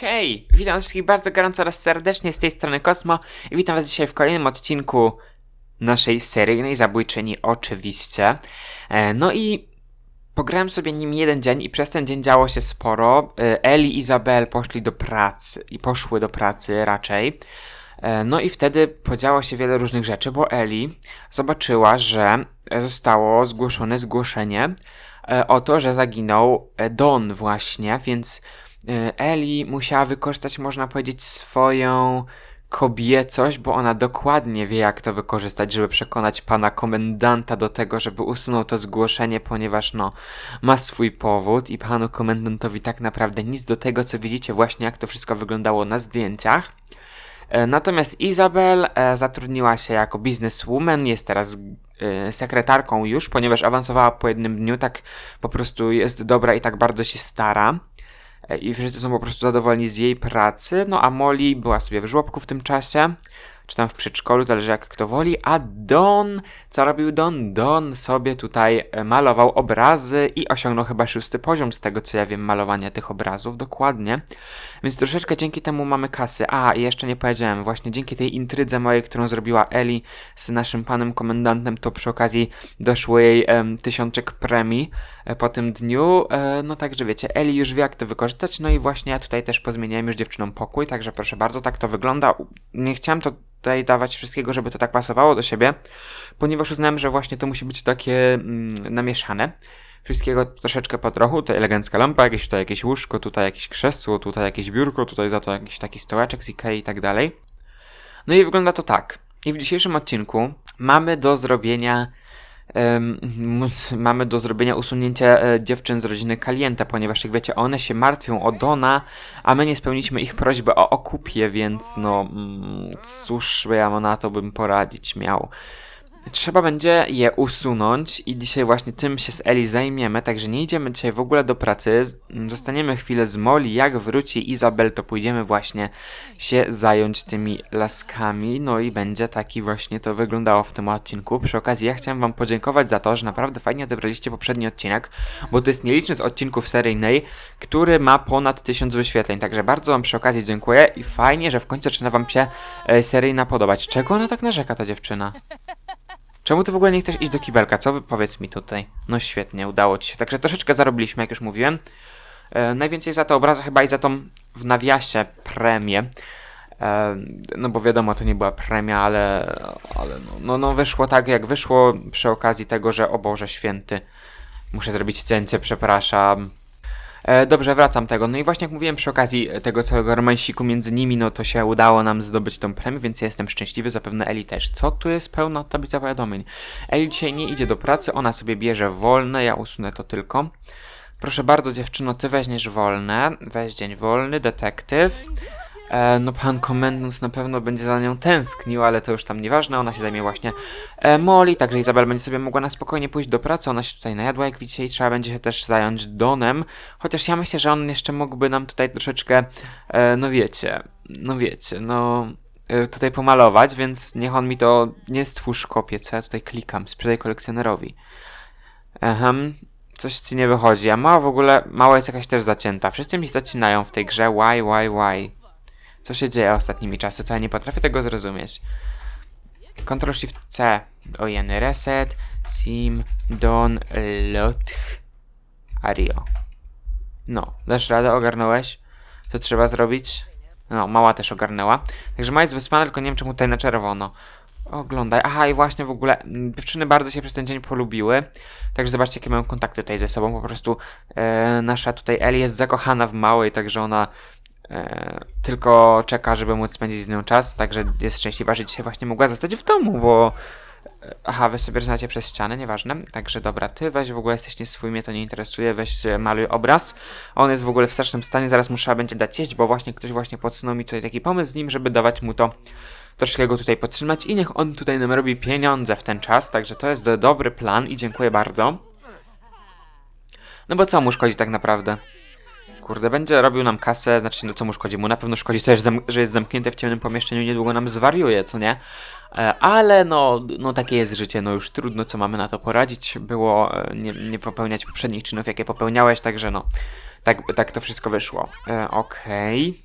Hej! Witam wszystkich bardzo gorąco oraz serdecznie z tej strony Kosmo i witam was dzisiaj w kolejnym odcinku naszej seryjnej zabójczyni oczywiście. E, No i pograłem sobie nim jeden dzień i przez ten dzień działo się sporo. E, Eli i Izabel poszli do pracy i poszły do pracy raczej. E, No i wtedy podziało się wiele różnych rzeczy, bo Eli zobaczyła, że zostało zgłoszone zgłoszenie o to, że zaginął Don właśnie, więc Eli musiała wykorzystać, można powiedzieć, swoją kobiecość, bo ona dokładnie wie, jak to wykorzystać, żeby przekonać pana komendanta do tego, żeby usunął to zgłoszenie, ponieważ no, ma swój powód i panu komendantowi tak naprawdę nic do tego, co widzicie właśnie, jak to wszystko wyglądało na zdjęciach. E, Natomiast Izabel e, zatrudniła się jako bizneswoman, jest teraz e, sekretarką już, ponieważ awansowała po jednym dniu, tak po prostu jest dobra i tak bardzo się stara. E, I wszyscy są po prostu zadowoleni z jej pracy. No a Molly była sobie w żłobku w tym czasie, czy tam w przedszkolu, zależy jak kto woli. A Don, co robił Don? Don sobie tutaj e, malował obrazy i osiągnął chyba szósty poziom z tego co ja wiem, malowania tych obrazów, dokładnie. Więc troszeczkę dzięki temu mamy kasy. A, jeszcze nie powiedziałem, właśnie dzięki tej intrydze mojej, którą zrobiła Eli z naszym panem komendantem, to przy okazji doszło jej em, tysiączek premii po tym dniu. E, no także wiecie, Eli już wie jak to wykorzystać, no i właśnie ja tutaj też pozmieniałem już dziewczynom pokój, także proszę bardzo, tak to wygląda. Nie chciałem to tutaj dawać wszystkiego, żeby to tak pasowało do siebie, ponieważ uznałem, że właśnie to musi być takie mm, namieszane. Wszystkiego troszeczkę po trochu, tutaj elegancka lampa, jakieś tutaj jakieś łóżko, tutaj jakieś krzesło, tutaj jakieś biurko, tutaj za to jakiś taki stołeczek z Ikei i tak dalej. No i wygląda to tak. I w dzisiejszym odcinku mamy do zrobienia mamy do zrobienia usunięcia e, dziewczyn z rodziny Kalienta, ponieważ jak wiecie, one się martwią o Dona, a my nie spełniliśmy ich prośby o okupie, więc no mm, cóż ja na to bym poradzić miał. Trzeba będzie je usunąć i dzisiaj właśnie tym się z Eli zajmiemy, także nie idziemy dzisiaj w ogóle do pracy. Zostaniemy chwilę z Molly, jak wróci Izabel, to pójdziemy właśnie się zająć tymi laskami, no i będzie taki właśnie to wyglądało w tym odcinku. Przy okazji ja chciałem wam podziękować za to, że naprawdę fajnie odebraliście poprzedni odcinek, bo to jest nieliczny z odcinków seryjnej, który ma ponad 1000 wyświetleń, także bardzo wam przy okazji dziękuję i fajnie, że w końcu zaczyna wam się e, seryjna podobać. Czego ona tak narzeka, ta dziewczyna? Czemu ty w ogóle nie chcesz iść do kibelka? Co powiedz mi tutaj? No świetnie, udało ci się. Także troszeczkę zarobiliśmy, jak już mówiłem. E, najwięcej za te obrazy chyba i za tą w nawiasie premię. E, no bo wiadomo, to nie była premia, ale, ale no, no, no wyszło tak jak wyszło przy okazji tego, że o Boże Święty. Muszę zrobić cięcie, przepraszam. E, dobrze, wracam tego. No i właśnie jak mówiłem przy okazji tego całego romansiku między nimi, no to się udało nam zdobyć tą premię, więc jestem szczęśliwy, zapewne Eli też. Co tu jest pełna tablica powiadomień? Eli dzisiaj nie idzie do pracy, ona sobie bierze wolne, ja usunę to tylko. Proszę bardzo dziewczyno, ty weźmiesz wolne, weź dzień wolny, detektyw. E, no pan komendant na pewno będzie za nią tęsknił, ale to już tam nieważne, ona się zajmie właśnie e, Molly, także Izabel będzie sobie mogła na spokojnie pójść do pracy, ona się tutaj najadła, jak widzicie, i trzeba będzie się też zająć Donem, chociaż ja myślę, że on jeszcze mógłby nam tutaj troszeczkę, e, no wiecie, no wiecie, no e, tutaj pomalować, więc niech on mi to nie stwórz kopie, co ja tutaj klikam, sprzedaj kolekcjonerowi. Ehem, coś ci nie wychodzi, a mała w ogóle, mała jest jakaś też zacięta, wszyscy mi zacinają w tej grze, why, why, why. Co się dzieje ostatnimi czasy, to ja nie potrafię tego zrozumieć. Ctrl Shift C. Ojeny reset. Sim. Don. Lot. Ario. No, dasz radę, ogarnąłeś? Co trzeba zrobić? No, mała też ogarnęła. Także mała jest wyspana, tylko nie wiem czemu tutaj na czerwono. Oglądaj. Aha, i właśnie w ogóle mm, dziewczyny bardzo się przez ten dzień polubiły. Także zobaczcie, jakie mają kontakty tutaj ze sobą. Po prostu e, nasza tutaj Eli jest zakochana w małej, także ona e, tylko czeka, żeby móc spędzić z nią czas. Także jest szczęśliwa, że dzisiaj właśnie mogła zostać w domu, bo. e, Aha, wy sobie znacie przez ścianę, nieważne. Także dobra, ty weź w ogóle jesteś nie swój, mnie to nie interesuje, weź maluj obraz. On jest w ogóle w strasznym stanie, zaraz mu trzeba będzie dać jeść, bo właśnie ktoś właśnie podsunął mi tutaj taki pomysł z nim, żeby dawać mu to troszkę go tutaj podtrzymać i niech on tutaj nam robi pieniądze w ten czas, także to jest do, dobry plan i dziękuję bardzo. No bo co mu szkodzi tak naprawdę? Kurde, będzie robił nam kasę, znaczy no co mu szkodzi? Mu na pewno szkodzi też, że jest zamknięty w ciemnym pomieszczeniu, niedługo nam zwariuje, co nie? E, Ale no, no takie jest życie, no już trudno, co mamy na to poradzić. Było e, nie, nie popełniać poprzednich czynów, jakie popełniałeś, także no, tak, tak to wszystko wyszło. E, Okej.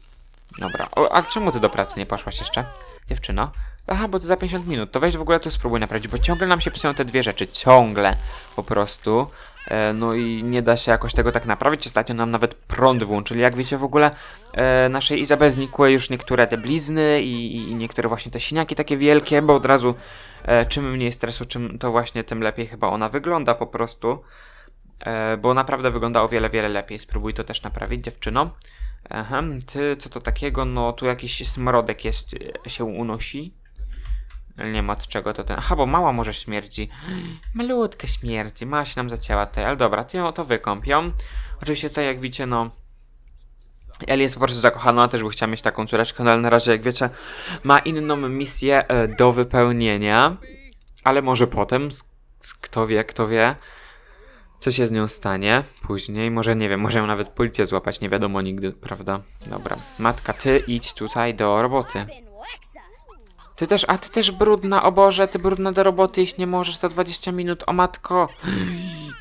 Dobra. O, a czemu ty do pracy nie poszłaś jeszcze? Dziewczyno? Aha, bo to za 50 minut. To weź w ogóle to spróbuj naprawić, bo ciągle nam się psują te dwie rzeczy. Ciągle. Po prostu. E, no i nie da się jakoś tego tak naprawić. Ostatnio nam nawet prąd włączyli. Jak wiecie w ogóle, e, naszej Izabel znikły już niektóre te blizny i, i niektóre właśnie te siniaki takie wielkie, bo od razu e, czym mniej stresu, czym to właśnie tym lepiej chyba ona wygląda po prostu. E, bo naprawdę wygląda o wiele, wiele lepiej. Spróbuj to też naprawić, dziewczyno. Aha, ty, co to takiego? No, tu jakiś smrodek jest, e, się unosi. Nie ma od czego to ten. Aha, bo mała może śmierdzi. Malutka śmierdzi, mała się nam zacięła tutaj, ale dobra, to ją to wykąp ją. Oczywiście tutaj, jak widzicie, no. Eli jest po prostu zakochana, też by chciała mieć taką córeczkę, no ale na razie, jak wiecie, ma inną misję e, do wypełnienia. Ale może potem, kto wie, kto wie, co się z nią stanie później. Może nie wiem, może ją nawet policja złapać, nie wiadomo nigdy, prawda? Dobra, matka, ty idź tutaj do roboty. Ty też, a ty też brudna, o Boże, ty brudna do roboty iść nie możesz za 20 minut, o matko.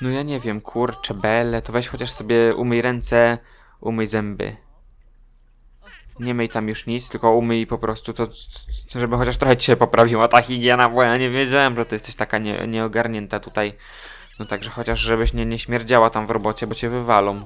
No ja nie wiem, kurczę, bele, to weź chociaż sobie umyj ręce, umyj zęby. Nie myj tam już nic, tylko umyj po prostu to, żeby chociaż trochę ci się poprawiła ta higiena, bo ja nie wiedziałem, że ty jesteś taka nie, nieogarnięta tutaj. No także chociaż żebyś nie, nie śmierdziała tam w robocie, bo cię wywalą.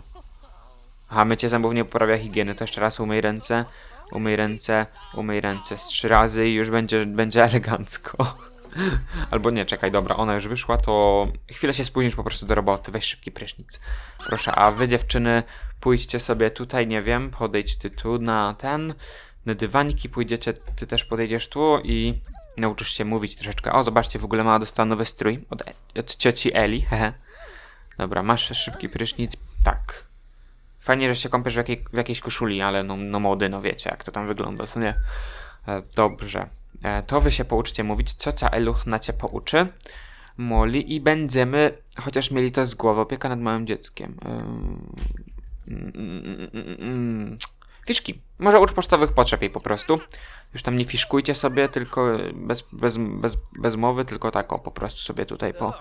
Aha, mycie zębów nie poprawia higieny, to jeszcze raz umyj ręce, umyj ręce, umyj ręce z trzy razy i już będzie, będzie elegancko. Albo nie, czekaj, dobra, ona już wyszła, to chwilę się spóźnisz po prostu do roboty, weź szybki prysznic. Proszę, a wy dziewczyny pójdźcie sobie tutaj, nie wiem, podejdź ty tu na ten, na dywaniki, pójdziecie, ty też podejdziesz tu i nauczysz się mówić troszeczkę. O, zobaczcie, w ogóle mama dostała nowy strój od, od cioci Eli, hehe. Dobra, masz szybki prysznic, tak. Fajnie, że się kąpiesz w, jakiej, w jakiejś koszuli, ale no, no mody, no wiecie, jak to tam wygląda, co nie? E, dobrze. E, to wy się pouczycie mówić, ciocia Eluchna cię pouczy. Moli i będziemy, chociaż mieli to z głowy, opieka nad małym dzieckiem. Ym, mm, mm, mm, mm. Fiszki. Może ucz podstawowych potrzeb jej po prostu. Już tam nie fiszkujcie sobie, tylko bez, bez, bez, bez mowy, tylko tak o, po prostu sobie tutaj po,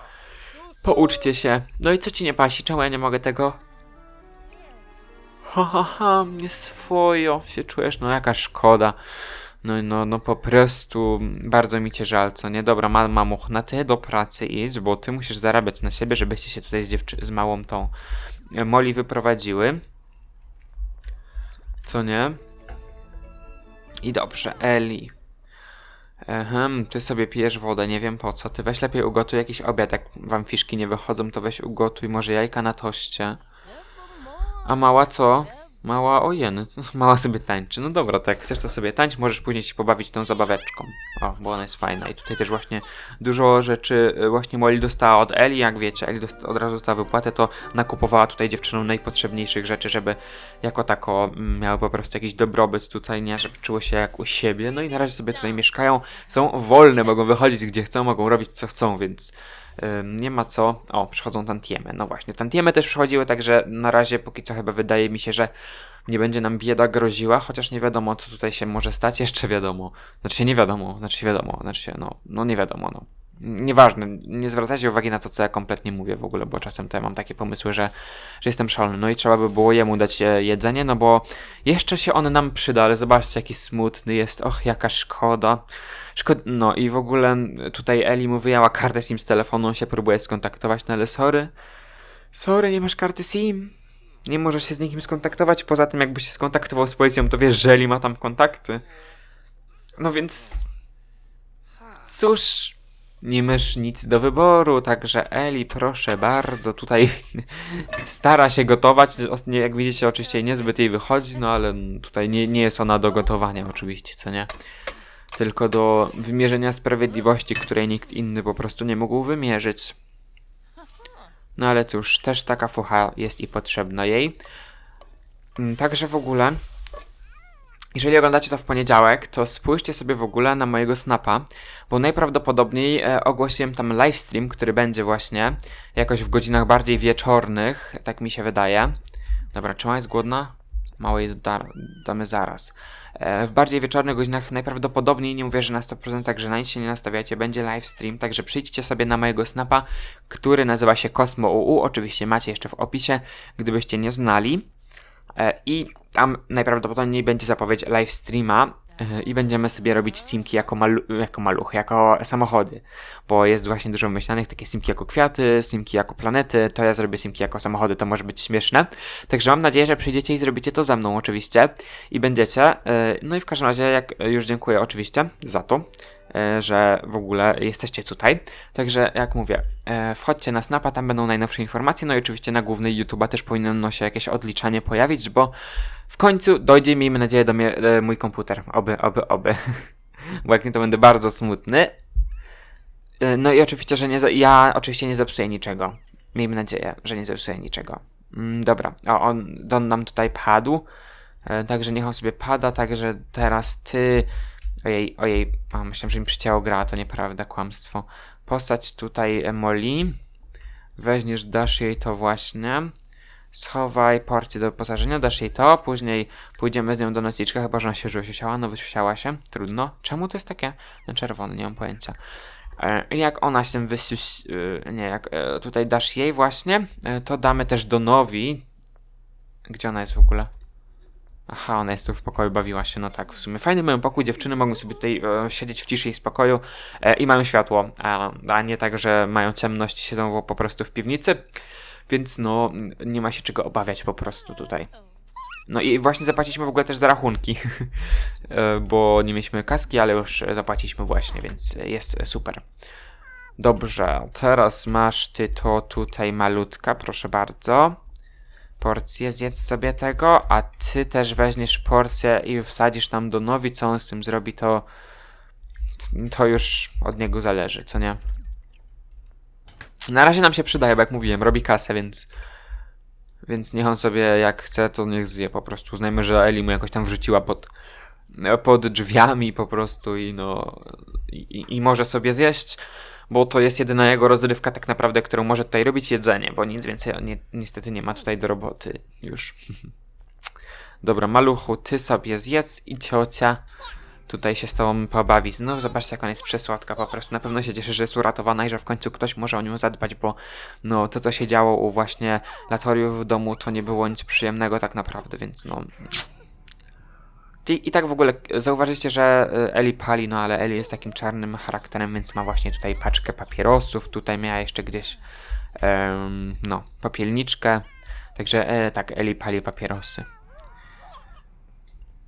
pouczcie się. No i co ci nie pasi? Czemu ja nie mogę tego? Ha, ha, nie swojo się czujesz, no jaka szkoda. No, no, no po prostu bardzo mi cię żal, co nie? Dobra, ma, mamuch, na ty do pracy idź, bo ty musisz zarabiać na siebie, żebyście się tutaj z, dziewczy- z małą tą e, Moli wyprowadziły. Co nie? I dobrze, Eli. Ehem, ty sobie pijesz wodę, nie wiem po co. Ty weź lepiej ugotuj jakiś obiad, jak wam fiszki nie wychodzą, to weź ugotuj może jajka na toście. A mała co? Mała, o jeny, mała sobie tańczy. No dobra, tak, chcesz to sobie tańczyć, możesz później się pobawić tą zabaweczką. O, bo ona jest fajna. I tutaj też właśnie dużo rzeczy y, właśnie Molly dostała od Eli, jak wiecie, Eli od razu dostała wypłatę, to nakupowała tutaj dziewczynom najpotrzebniejszych rzeczy, żeby jako tako mm, miały po prostu jakiś dobrobyt tutaj, nie, żeby czuły się jak u siebie. No i na razie sobie tutaj mieszkają, są wolne, mogą wychodzić gdzie chcą, mogą robić co chcą, więc nie ma co. O, przychodzą tantiemy. No właśnie, tantiemy też przychodziły, także na razie póki co chyba wydaje mi się, że nie będzie nam bieda groziła, chociaż nie wiadomo, co tutaj się może stać. Jeszcze wiadomo. Znaczy nie wiadomo, znaczy wiadomo, znaczy no, no nie wiadomo, no. Nieważne, nie zwracajcie uwagi na to, co ja kompletnie mówię w ogóle, bo czasem to ja mam takie pomysły, że, że jestem szalony. No i trzeba by było jemu dać e, jedzenie, no bo jeszcze się on nam przyda, ale zobaczcie, jaki smutny jest. Och, jaka szkoda. Szkoda. No i w ogóle tutaj Eli mu wyjęła kartę SIM z telefonu, on się próbuje skontaktować, no ale sorry. Sorry, nie masz karty SIM. Nie możesz się z nikim skontaktować. Poza tym, jakby się skontaktował z policją, to wiesz, że Eli ma tam kontakty. No więc. Cóż, nie masz nic do wyboru, także Eli, proszę bardzo, tutaj stara się gotować. Jak widzicie, oczywiście niezbyt jej wychodzi, no ale tutaj nie, nie jest ona do gotowania, oczywiście, co nie? Tylko do wymierzenia sprawiedliwości, której nikt inny po prostu nie mógł wymierzyć. No ale cóż, też taka fucha jest i potrzebna jej. Mm, Także w ogóle, jeżeli oglądacie to w poniedziałek, to spójrzcie sobie w ogóle na mojego snapa, bo najprawdopodobniej e, ogłosiłem tam livestream, który będzie właśnie jakoś w godzinach bardziej wieczornych, tak mi się wydaje. Dobra, czy ona jest głodna? Małej da, damy zaraz. E, w bardziej wieczornych godzinach najprawdopodobniej, nie mówię, że na 100%, także na nic się nie nastawiacie, będzie livestream, także przyjdźcie sobie na mojego snapa, który nazywa się Cosmo UU, oczywiście macie jeszcze w opisie, gdybyście nie znali. E, I tam najprawdopodobniej będzie zapowiedź live streama e, i będziemy sobie robić steamki jako, malu jako maluchy, jako samochody, bo jest właśnie dużo myślanych, takie steamki jako kwiaty, steamki jako planety, to ja zrobię steamki jako samochody, to może być śmieszne. Także mam nadzieję, że przyjdziecie i zrobicie to ze mną oczywiście i będziecie. E, No i w każdym razie, jak już dziękuję oczywiście za to, że w ogóle jesteście tutaj. Także jak mówię, e, wchodźcie na Snapa, tam będą najnowsze informacje, no i oczywiście na głównej YouTube'a też powinno się jakieś odliczanie pojawić, bo w końcu dojdzie, miejmy nadzieję, do mnie e, mój komputer. Oby, oby, oby. bo jak nie, to będę bardzo smutny. E, No i oczywiście, że nie, ja oczywiście nie zepsuję niczego. Miejmy nadzieję, że nie zepsuję niczego. Mm, dobra, o, on, Don nam tutaj padł. E, Także niech on sobie pada, także teraz ty. Ojej, ojej, o, myślałem, że mi przycięło gra, to nieprawda, kłamstwo. Postać tutaj Emoli. Weźmiesz, dasz jej to właśnie. Schowaj porcję do wyposażenia, dasz jej to, później pójdziemy z nią do nocniczka, chyba że ona się już wysiała, no wysiała się, trudno. Czemu to jest takie na czerwone, nie mam pojęcia. E, jak ona się wysiuś... e, nie, jak e, tutaj dasz jej właśnie, to damy też Donowi. Gdzie ona jest w ogóle? Aha, ona jest tu w pokoju, bawiła się, no tak, w sumie. Fajny mają pokój, dziewczyny mogą sobie tutaj e, siedzieć w ciszy i spokoju e, i mają światło, a, a nie tak, że mają ciemność i siedzą po prostu w piwnicy, więc no, nie ma się czego obawiać po prostu tutaj. No i właśnie zapłaciliśmy w ogóle też za rachunki, e, bo nie mieliśmy kaski, ale już zapłaciliśmy właśnie, więc jest super. Dobrze, teraz masz ty to tutaj malutka, proszę bardzo porcję, zjedz sobie tego, a ty też weźmiesz porcję i wsadzisz tam do nowi, co on z tym zrobi, to to już od niego zależy, co nie? Na razie nam się przydaje, bo jak mówiłem, robi kasę, więc więc niech on sobie jak chce, to niech zje po prostu. Uznajmy, że Eli mu jakoś tam wrzuciła pod pod drzwiami po prostu i no i- i może sobie zjeść, bo to jest jedyna jego rozrywka tak naprawdę, którą może tutaj robić jedzenie, bo nic więcej nie, niestety nie ma tutaj do roboty już. Dobra, maluchu, ty sobie zjedz i ciocia tutaj się z tobą pobawi. Znów zobaczcie, jak ona jest przesłodka po prostu. Na pewno się cieszy, że jest uratowana i że w końcu ktoś może o nią zadbać, bo no to, co się działo u właśnie Latoriów w domu, to nie było nic przyjemnego tak naprawdę, więc no... I, tak w ogóle zauważycie, że y, Eli pali, no ale Eli jest takim czarnym charakterem, więc ma właśnie tutaj paczkę papierosów, tutaj miała jeszcze gdzieś em, no, popielniczkę. Także e, tak, Eli pali papierosy.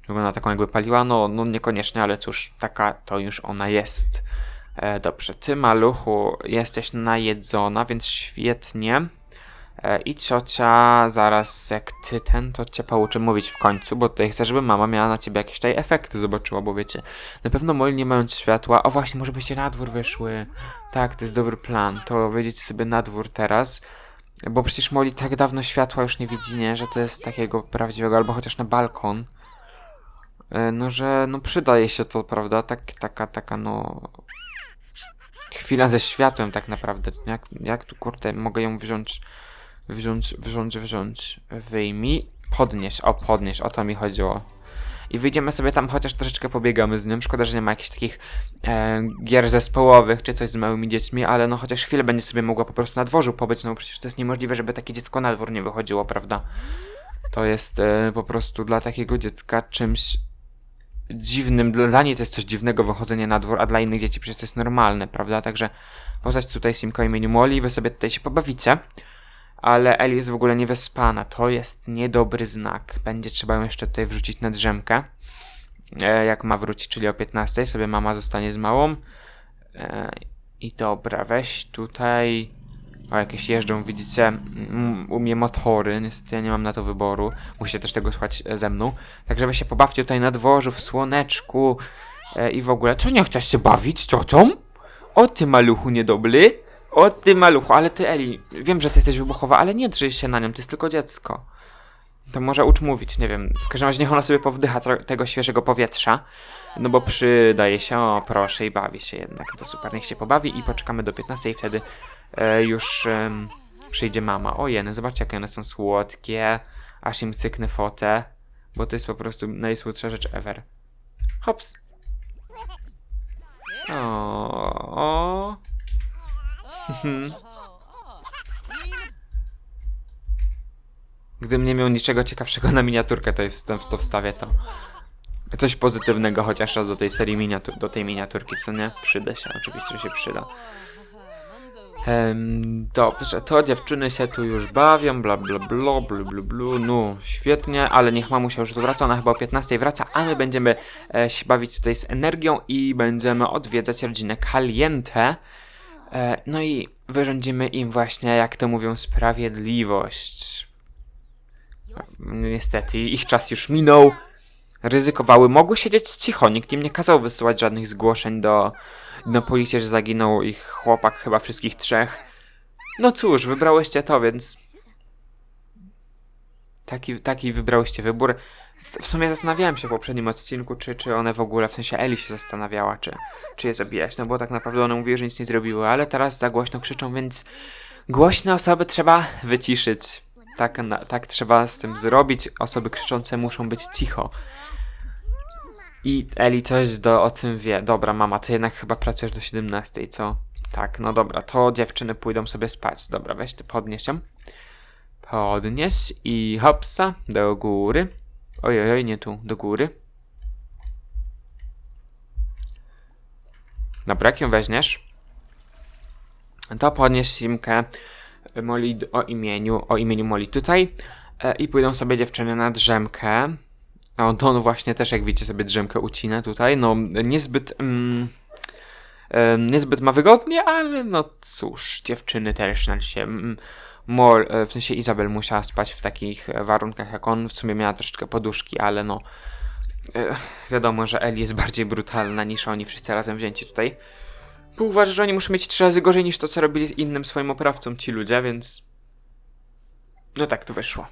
Wygląda taką jakby paliła, no, no niekoniecznie, ale cóż, taka to już ona jest. E, dobrze, ty maluchu jesteś najedzona, więc świetnie. E, I ciocia zaraz jak ty ten, to cię pouczy mówić w końcu, bo tutaj chcę, żeby mama miała na ciebie jakieś tutaj efekty zobaczyła, bo wiecie, na pewno Molly nie mając światła, o właśnie, może byście na dwór wyszły. Tak, to jest dobry plan, to wyjdziecie sobie na dwór teraz, bo przecież Molly tak dawno światła już nie widzi, nie, że to jest takiego prawdziwego, albo chociaż na balkon. E, No, że no przydaje się to, prawda, tak, taka, taka no... Chwila ze światłem tak naprawdę, jak, jak tu kurde mogę ją wziąć wziąć, wziąć, wziąć, wyjmij, podnieś, o podnieś, o to mi chodziło. I wyjdziemy sobie tam, chociaż troszeczkę pobiegamy z nią. Szkoda, że nie ma jakichś takich e, gier zespołowych czy coś z małymi dziećmi, ale no chociaż chwilę będzie sobie mogła po prostu na dworzu pobyć, no przecież to jest niemożliwe, żeby takie dziecko na dwór nie wychodziło, prawda? To jest e, po prostu dla takiego dziecka czymś dziwnym. Dla niej to jest coś dziwnego wychodzenie na dwór, a dla innych dzieci przecież to jest normalne, prawda? Także postać tutaj Simko imieniu Molly, wy sobie tutaj się pobawicie ale Eli jest w ogóle niewyspana. To jest niedobry znak. Będzie trzeba ją jeszcze tutaj wrzucić na drzemkę. E, jak ma wrócić, czyli o 15 sobie mama zostanie z małą. E, I dobra, weź tutaj. O, jakieś jeżdżą, widzicie, mm, u mnie motory. Niestety ja nie mam na to wyboru. Musicie też tego słuchać e, ze mną. Także wy się pobawcie tutaj na dworzu, w słoneczku i w ogóle. Co nie chcesz się bawić ciocią? O ty maluchu niedobry. O ty maluchu, ale ty Eli, wiem, że ty jesteś wybuchowa, ale nie drzyj się na nią, to jest tylko dziecko. To może ucz mówić, nie wiem. W każdym razie niech ona sobie powdycha tego świeżego powietrza. No bo przydaje się, o proszę, i bawi się jednak. To super, niech się pobawi i poczekamy do 15 i wtedy e, już em, przyjdzie mama. O jeny, zobaczcie jakie one są słodkie. Aż im cyknę fotę, bo to jest po prostu najsłodsza rzecz ever. Hops. O, o. Gdybym nie miał niczego ciekawszego na miniaturkę, to, jest, to, wstawię to. Coś pozytywnego chociaż raz do tej serii miniatur, do tej miniaturki, co nie? Przyda się, oczywiście, się przyda. Em, dobrze, to dziewczyny się tu już bawią, bla bla bla, blu blu blu, no świetnie, ale niech mamusia już tu wraca, ona chyba o 15 wraca, a my będziemy e, się bawić tutaj z energią i będziemy odwiedzać rodzinę Caliente. E, no i wyrządzimy im właśnie, jak to mówią, sprawiedliwość. Niestety, ich czas już minął. Ryzykowały, mogły siedzieć cicho, nikt im nie kazał wysyłać żadnych zgłoszeń do, do policji, że zaginął ich chłopak, chyba wszystkich trzech. No cóż, wybrałyście to, więc... Taki, taki wybrałyście wybór. W sumie zastanawiałem się w poprzednim odcinku, czy, czy one w ogóle, w sensie Eli się zastanawiała, czy, czy je zabijać, no bo tak naprawdę one mówiły, że nic nie zrobiły, ale teraz za głośno krzyczą, więc głośne osoby trzeba wyciszyć. Tak, na, tak trzeba z tym zrobić. Osoby krzyczące muszą być cicho. I Eli coś do, o tym wie. Dobra, mama, ty jednak chyba pracujesz do 17, co? Tak, no dobra, to dziewczyny pójdą sobie spać. Dobra, weź ty podnieś ją. Podnieś i hopsa, do góry. Oj, oj, oj, nie tu, do góry. Dobra, jak ją weźmiesz? To podnieś Simkę Moli d- o imieniu, o imieniu Moli tutaj e, i pójdą sobie dziewczyny na drzemkę. O, to on właśnie też, jak widzicie, sobie drzemkę ucina tutaj. No, niezbyt... Mm, e, niezbyt ma wygodnie, ale no cóż, dziewczyny też na się... Mm, Mol, e, w sensie Izabel musiała spać w takich e, warunkach jak on. W sumie miała troszeczkę poduszki, ale no... E, wiadomo, że Eli jest bardziej brutalna niż oni wszyscy razem wzięci tutaj. Bo uważa, że oni muszą mieć trzy razy gorzej niż to, co robili innym swoim oprawcom ci ludzie, więc... No tak to wyszło.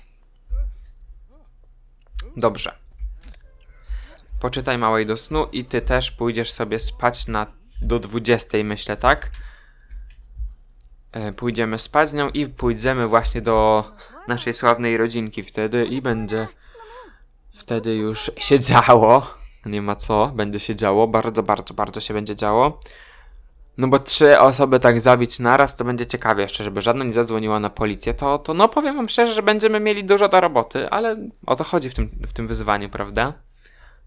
Dobrze. Poczytaj małej do snu i ty też pójdziesz sobie spać na do 20, myślę, tak? E, Pójdziemy spać z nią i pójdziemy właśnie do naszej sławnej rodzinki wtedy i będzie wtedy już się działo. Nie ma co, będzie się działo, bardzo, bardzo, bardzo się będzie działo. No bo trzy osoby tak zabić naraz, to będzie ciekawie jeszcze, żeby żadna nie zadzwoniła na policję, to, to no powiem wam szczerze, że będziemy mieli dużo do roboty, ale o to chodzi w tym, w tym wyzwaniu, prawda?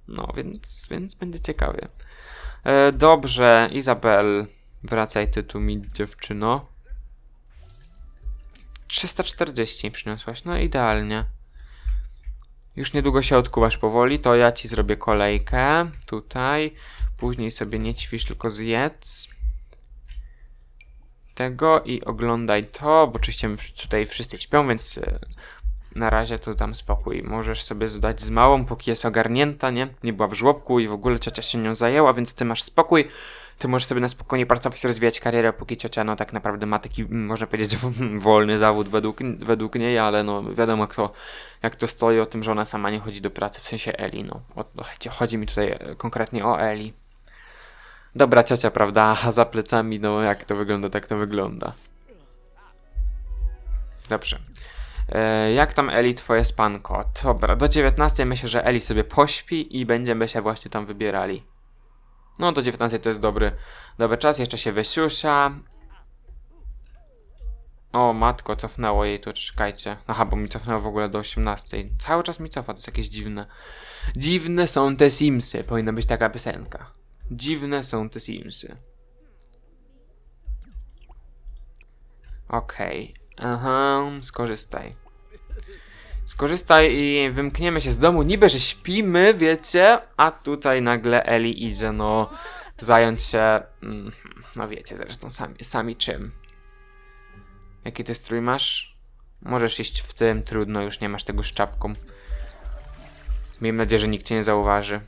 No, więc, więc będzie ciekawie. E, dobrze, Izabel, wracaj ty tu mi, dziewczyno. 340 przyniosłaś, no idealnie. Już niedługo się odkuwasz powoli, to ja ci zrobię kolejkę tutaj. Później sobie nie ćwicz, tylko zjedz tego i oglądaj to, bo oczywiście tutaj wszyscy śpią, więc e, na razie to dam spokój. Możesz sobie zdać z małą, póki jest ogarnięta, nie? Nie była w żłobku i w ogóle ciocia się nią zajęła, więc ty masz spokój. Ty możesz sobie na spokojnie pracować, rozwijać karierę, póki ciocia no tak naprawdę ma taki, można powiedzieć, wolny zawód według, według niej, ale no wiadomo jak to, jak to stoi o tym, że ona sama nie chodzi do pracy, w sensie Eli, no. O, o, chodzi mi tutaj e, konkretnie o Eli. Dobra ciocia, prawda? Za plecami, no jak to wygląda, tak to wygląda. Dobrze. E, jak tam Eli, twoje spanko? Dobra, do 19 myślę, że Eli sobie pośpi i będziemy się właśnie tam wybierali. No, do 19 to jest dobry, dobry czas, jeszcze się wysiusia. O, matko, cofnęło jej tu, czekajcie. Aha, bo mi cofnęło w ogóle do 18. Cały czas mi cofa, to jest jakieś dziwne. Dziwne są te Simsy, powinna być taka piosenka. Dziwne są te Simsy. Okej. Aha, skorzystaj. Skorzystaj i wymkniemy się z domu. Niby, że śpimy, wiecie, a tutaj nagle Eli idzie, no, zająć się, mm, no wiecie zresztą sami, sami czym. Jaki ty strój masz? Możesz iść w tym, trudno, już nie masz tego z czapką. Miejmy nadzieję, że nikt cię nie zauważy.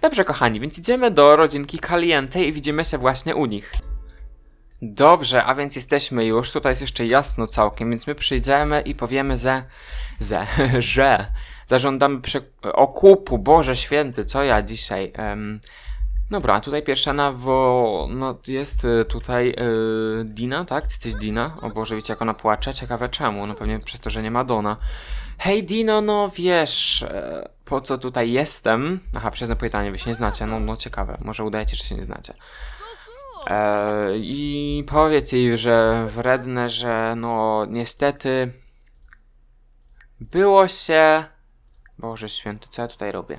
Dobrze, kochani, więc idziemy do rodzinki Caliente i widzimy się właśnie u nich. Dobrze, a więc jesteśmy już, tutaj jest jeszcze jasno całkiem, więc my przyjdziemy i powiemy, że, że, że zażądamy prze... okupu, Boże Święty, co ja dzisiaj, em... Dobra, tutaj pierwsza nawo, no jest y, tutaj y, Dina, tak? Ty jesteś Dina? O Boże, wiecie jak ona płacze? Ciekawe czemu, no pewnie przez to, że nie ma Dona. Hej Dino, no wiesz, e, po co tutaj jestem? Aha, przez pytanie, wy się nie znacie, no, no ciekawe, może udajecie, że się nie znacie. E, I powiedz jej, że wredne, że no niestety było się. Boże święty, co ja tutaj robię?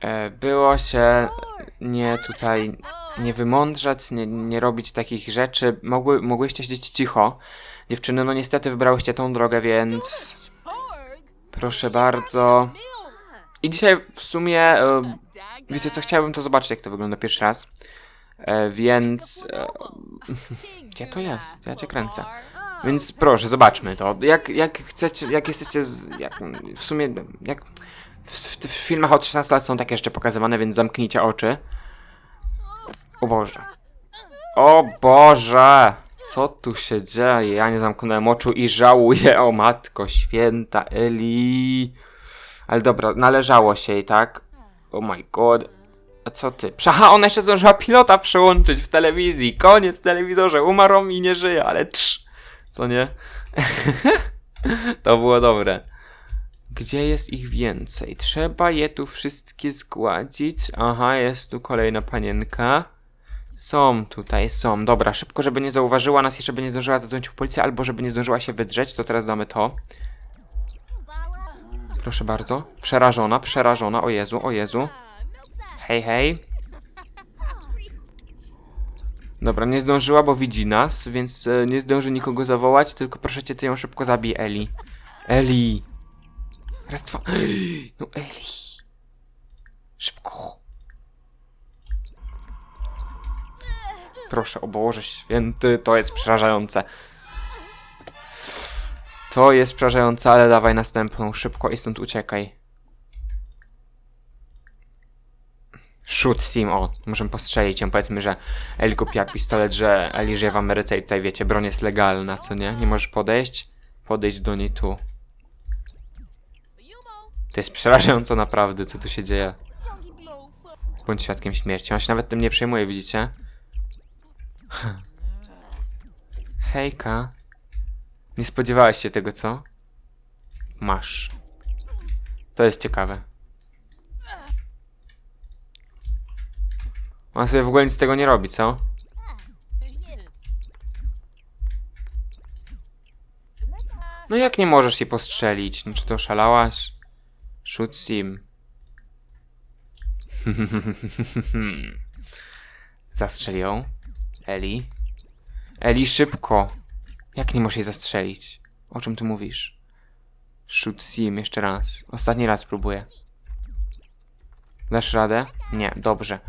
E, było się nie tutaj nie wymądrzać, nie, nie robić takich rzeczy. Mogły, mogłyście siedzieć cicho. Dziewczyny, no niestety wybrałyście tą drogę, więc proszę bardzo. I dzisiaj w sumie, e, wiecie co, chciałbym to zobaczyć, jak to wygląda pierwszy raz. E, więc, e, gdzie to jest? Ja cię kręcę. Więc proszę, zobaczmy to. Jak, jak chcecie, jak jesteście, z, jak, w sumie, jak w, w, w filmach od 16 lat są takie jeszcze pokazywane, więc zamknijcie oczy. O Boże. O Boże! Co tu się dzieje? Ja nie zamknąłem oczu i żałuję, o matko święta, Eli. Ale dobra, należało się jej, tak? Oh my god. Co ty? Przeha, ona jeszcze zdążyła pilota przełączyć w telewizji. Koniec telewizorze. Umarł i nie żyje, ale trz. Co nie? to było dobre. Gdzie jest ich więcej? Trzeba je tu wszystkie zgładzić. Aha, jest tu kolejna panienka. Są tutaj, są. Dobra, szybko, żeby nie zauważyła nas i żeby nie zdążyła zadzwonić po policję, albo żeby nie zdążyła się wydrzeć, to teraz damy to. Proszę bardzo. Przerażona, przerażona. O Jezu, o Jezu. Hej, hej. Dobra, nie zdążyła, bo widzi nas, więc e, nie zdąży nikogo zawołać, tylko proszę cię, ty ją szybko zabij, Eli. Eli. Raz, dwa. No, Eli. Szybko. Proszę, o Boże święty, to jest przerażające. To jest przerażające, ale dawaj następną, szybko i stąd uciekaj. Shoot sim, o, możemy postrzelić ją, powiedzmy, że Eli kupiła pistolet, że Eli żyje w Ameryce i tutaj, wiecie, broń jest legalna, co nie? Nie możesz podejść? Podejdź do niej tu. To jest przerażające naprawdę, co tu się dzieje. Bądź świadkiem śmierci. On się nawet tym nie przejmuje, widzicie? Hejka. Nie spodziewałeś się tego, co? Masz. To jest ciekawe. On sobie w ogóle nic z tego nie robi, co? No jak nie możesz jej postrzelić? No, czy to oszalałaś? Shoot sim. Zastrzel ją. Eli. Eli, szybko. Jak nie możesz jej zastrzelić? O czym ty mówisz? Shoot sim jeszcze raz. Ostatni raz spróbuję. Dasz radę? Nie, dobrze.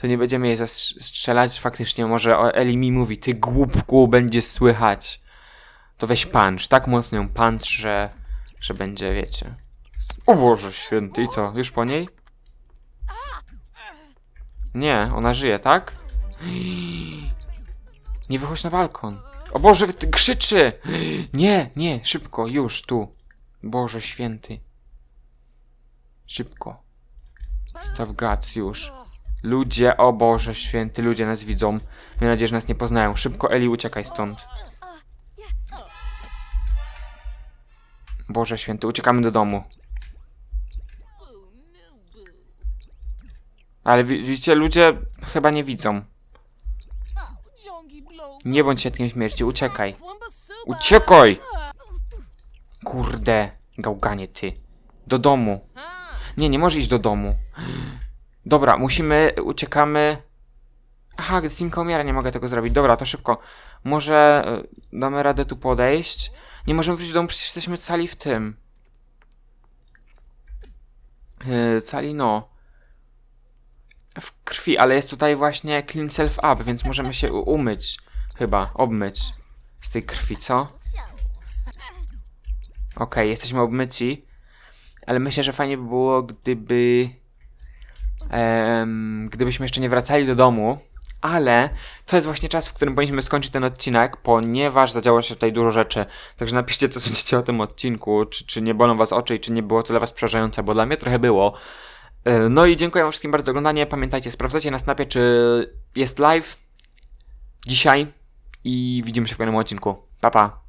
To nie będziemy jej zastrzelać. Faktycznie może Eli mi mówi, ty głupku, będzie słychać. To weź punch, tak mocno ją punch, że, że będzie, wiecie. O Boże święty, i co? Już po niej? Nie, ona żyje, tak? Nie wychodź na balkon. O Boże, krzyczy! Nie, nie, szybko, już, tu. Boże święty. Szybko. Staw gac, już. Ludzie, o Boże święty, ludzie nas widzą. Mam nadzieję, że nas nie poznają. Szybko, Eli, uciekaj stąd. Boże święty, uciekamy do domu. Ale wi- widzicie, ludzie chyba nie widzą. Nie bądź świadkiem śmierci, uciekaj. Uciekaj! Kurde, gałganie ty. Do domu. Nie, nie może iść do domu. Dobra, musimy, uciekamy. Aha, gdy Simka umiera, nie mogę tego zrobić. Dobra, to szybko. Może y, damy radę tu podejść? Nie możemy wrócić do domu, przecież jesteśmy cali w tym. Yy, cali no. W krwi, ale jest tutaj właśnie clean self up, więc możemy się umyć. Chyba, obmyć. Z tej krwi, co? Okej, jesteśmy obmyci. Ale myślę, że fajnie by było, gdyby. Em, gdybyśmy jeszcze nie wracali do domu. Ale to jest właśnie czas, w którym powinniśmy skończyć ten odcinek, ponieważ zadziało się tutaj dużo rzeczy. Także napiszcie, co sądzicie o tym odcinku, czy, czy nie bolą was oczy i czy nie było to dla was przerażające, bo dla mnie trochę było. E, No i dziękuję wam wszystkim bardzo za oglądanie. Pamiętajcie, sprawdzajcie na snapie, czy jest live dzisiaj i widzimy się w kolejnym odcinku. Pa, pa.